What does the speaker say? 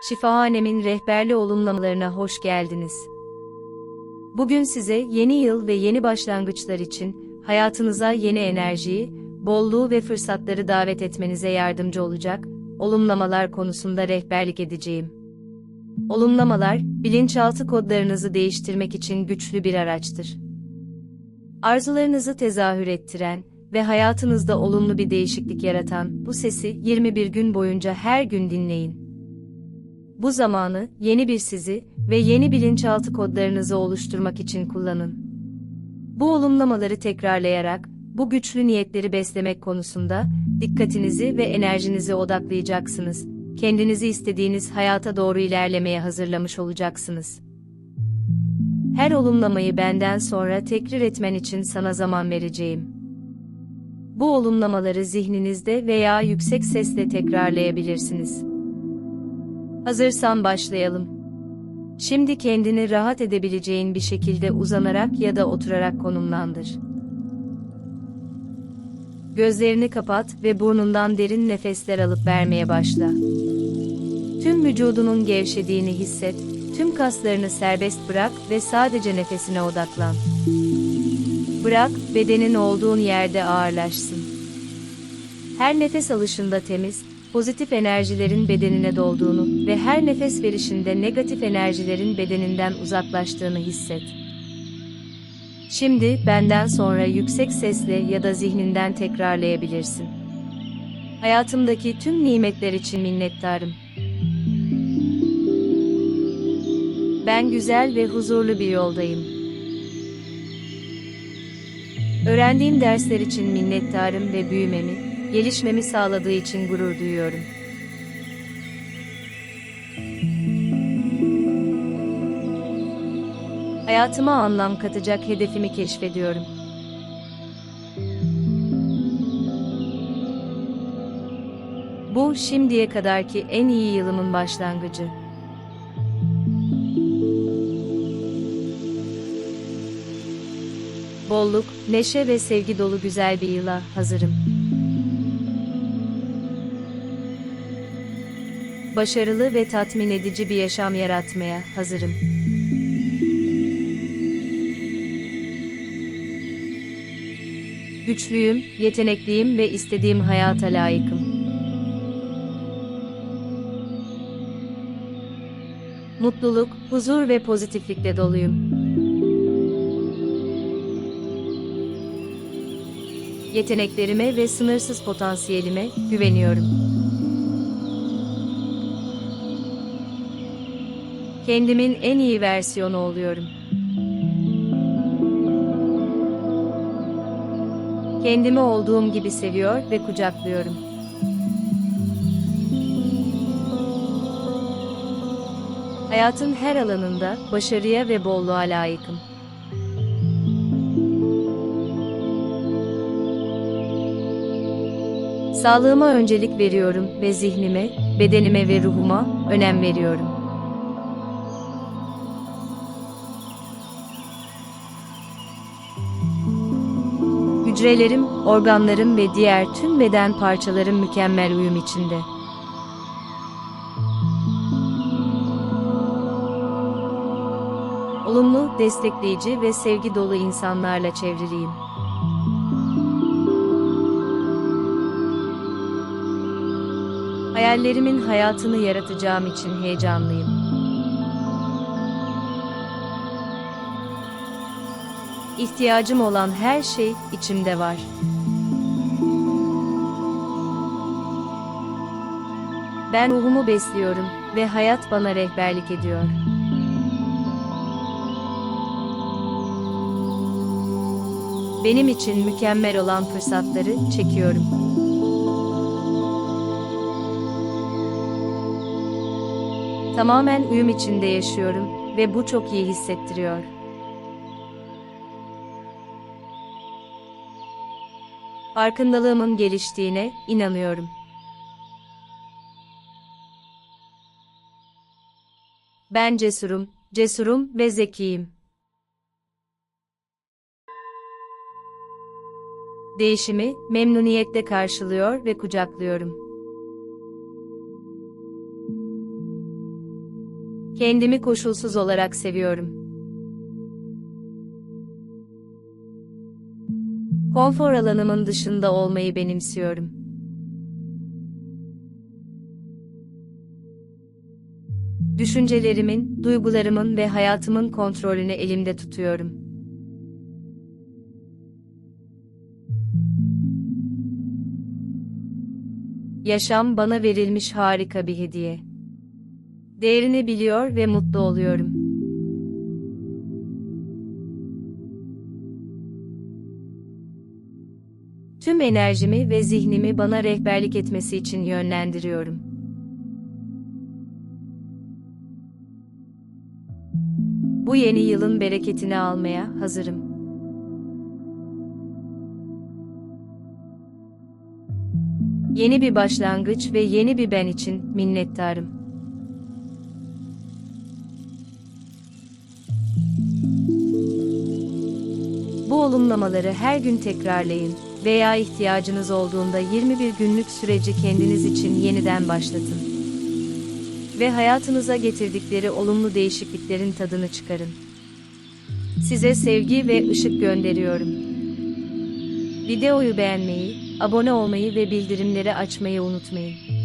Şifahanemin rehberli olumlamalarına hoş geldiniz. Bugün size yeni yıl ve yeni başlangıçlar için hayatınıza yeni enerjiyi, bolluğu ve fırsatları davet etmenize yardımcı olacak olumlamalar konusunda rehberlik edeceğim. Olumlamalar, bilinçaltı kodlarınızı değiştirmek için güçlü bir araçtır. Arzularınızı tezahür ettiren ve hayatınızda olumlu bir değişiklik yaratan bu sesi 21 gün boyunca her gün dinleyin. Bu zamanı yeni bir sizi ve yeni bilinçaltı kodlarınızı oluşturmak için kullanın. Bu olumlamaları tekrarlayarak bu güçlü niyetleri beslemek konusunda dikkatinizi ve enerjinizi odaklayacaksınız. Kendinizi istediğiniz hayata doğru ilerlemeye hazırlamış olacaksınız. Her olumlamayı benden sonra tekrar etmen için sana zaman vereceğim. Bu olumlamaları zihninizde veya yüksek sesle tekrarlayabilirsiniz. Hazırsan başlayalım. Şimdi kendini rahat edebileceğin bir şekilde uzanarak ya da oturarak konumlandır. Gözlerini kapat ve burnundan derin nefesler alıp vermeye başla. Tüm vücudunun gevşediğini hisset, tüm kaslarını serbest bırak ve sadece nefesine odaklan. Bırak, bedenin olduğun yerde ağırlaşsın. Her nefes alışında temiz, pozitif enerjilerin bedenine dolduğunu ve her nefes verişinde negatif enerjilerin bedeninden uzaklaştığını hisset. Şimdi benden sonra yüksek sesle ya da zihninden tekrarlayabilirsin. Hayatımdaki tüm nimetler için minnettarım. Ben güzel ve huzurlu bir yoldayım. Öğrendiğim dersler için minnettarım ve büyümemi, gelişmemi sağladığı için gurur duyuyorum. Hayatıma anlam katacak hedefimi keşfediyorum. Bu şimdiye kadarki en iyi yılımın başlangıcı. Bolluk, neşe ve sevgi dolu güzel bir yıla hazırım. Başarılı ve tatmin edici bir yaşam yaratmaya hazırım. Güçlüyüm, yetenekliyim ve istediğim hayata layıkım. Mutluluk, huzur ve pozitiflikle doluyum. Yeteneklerime ve sınırsız potansiyelime güveniyorum. Kendimin en iyi versiyonu oluyorum. Kendimi olduğum gibi seviyor ve kucaklıyorum. Hayatın her alanında başarıya ve bolluğa layıkım. Sağlığıma öncelik veriyorum ve zihnime, bedenime ve ruhuma önem veriyorum. Hücrelerim, organlarım ve diğer tüm beden parçalarım mükemmel uyum içinde. Olumlu, destekleyici ve sevgi dolu insanlarla çevriliyim. Hayallerimin hayatını yaratacağım için heyecanlıyım. İhtiyacım olan her şey içimde var. Ben ruhumu besliyorum ve hayat bana rehberlik ediyor. Benim için mükemmel olan fırsatları çekiyorum. Tamamen uyum içinde yaşıyorum ve bu çok iyi hissettiriyor. Farkındalığımın geliştiğine inanıyorum. Ben cesurum, cesurum ve zekiyim. Değişimi memnuniyetle karşılıyor ve kucaklıyorum. Kendimi koşulsuz olarak seviyorum. Konfor alanımın dışında olmayı benimsiyorum. Düşüncelerimin, duygularımın ve hayatımın kontrolünü elimde tutuyorum. Yaşam bana verilmiş harika bir hediye. Değerini biliyor ve mutlu oluyorum. Tüm enerjimi ve zihnimi bana rehberlik etmesi için yönlendiriyorum. Bu yeni yılın bereketini almaya hazırım. Yeni bir başlangıç ve yeni bir ben için minnettarım. Bu olumlamaları her gün tekrarlayın veya ihtiyacınız olduğunda 21 günlük süreci kendiniz için yeniden başlatın. Ve hayatınıza getirdikleri olumlu değişikliklerin tadını çıkarın. Size sevgi ve ışık gönderiyorum. Videoyu beğenmeyi, abone olmayı ve bildirimleri açmayı unutmayın.